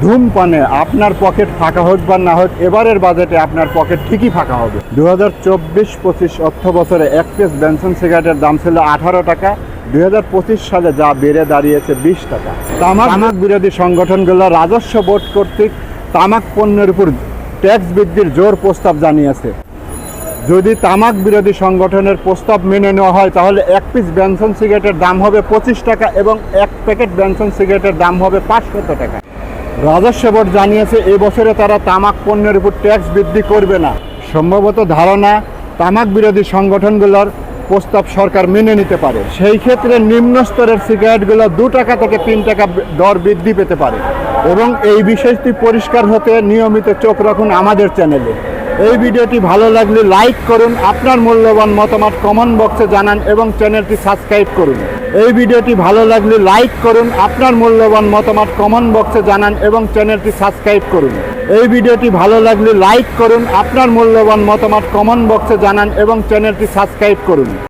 ধূমপানে আপনার পকেট ফাঁকা হোক বা না হোক এবারের বাজেটে আপনার পকেট ঠিকই ফাঁকা হবে। দু হাজার চব্বিশ পঁচিশ অর্থ বছরে এক পিস বেনসন সিগারেটের দাম ছিল আঠারো টাকা। দুই হাজার পঁচিশ সালে যা বেড়ে দাঁড়িয়েছে বিশ টাকা। তামাক তামাক বিরোধী সংগঠনগুলো রাজস্ব বোর্ড কর্তৃক তামাক পণ্যের উপর ট্যাক্স বৃদ্ধির জোর প্রস্তাব জানিয়েছে। যদি তামাক বিরোধী সংগঠনের প্রস্তাব মেনে নেওয়া হয় তাহলে এক পিস বেনসন সিগারেটের দাম হবে পঁচিশ টাকা এবং এক প্যাকেট বেনসন সিগারেটের দাম হবে পাঁচশত টাকা। রাজস্ব বোর্ড জানিয়েছে এবছরে তারা তামাক পণ্যের উপর ট্যাক্স বৃদ্ধি করবে না। সম্ভবত ধারণা, তামাক বিরোধী সংগঠনগুলোর প্রস্তাব সরকার মেনে নিতে পারে। সেই ক্ষেত্রে নিম্ন স্তরের সিগারেটগুলো দু টাকা থেকে তিন টাকা দর বৃদ্ধি পেতে পারে। এবং এই বিষয়টি পরিষ্কার হতে নিয়মিত চোখ রাখুন আমাদের চ্যানেলে। এই ভিডিওটি ভালো লাগলে লাইক করুন, আপনার মূল্যবান মতামত কমেন্ট বক্সে জানান এবং চ্যানেলটি সাবস্ক্রাইব করুন। এই ভিডিওটি ভালো লাগলে লাইক করুন, আপনার মূল্যবান মতামত কমেন্ট বক্সে জানান এবং চ্যানেলটি সাবস্ক্রাইব করুন। এই ভিডিওটি ভালো লাগলে লাইক করুন, আপনার মূল্যবান মতামত কমেন্ট বক্সে জানান এবং চ্যানেলটি সাবস্ক্রাইব করুন।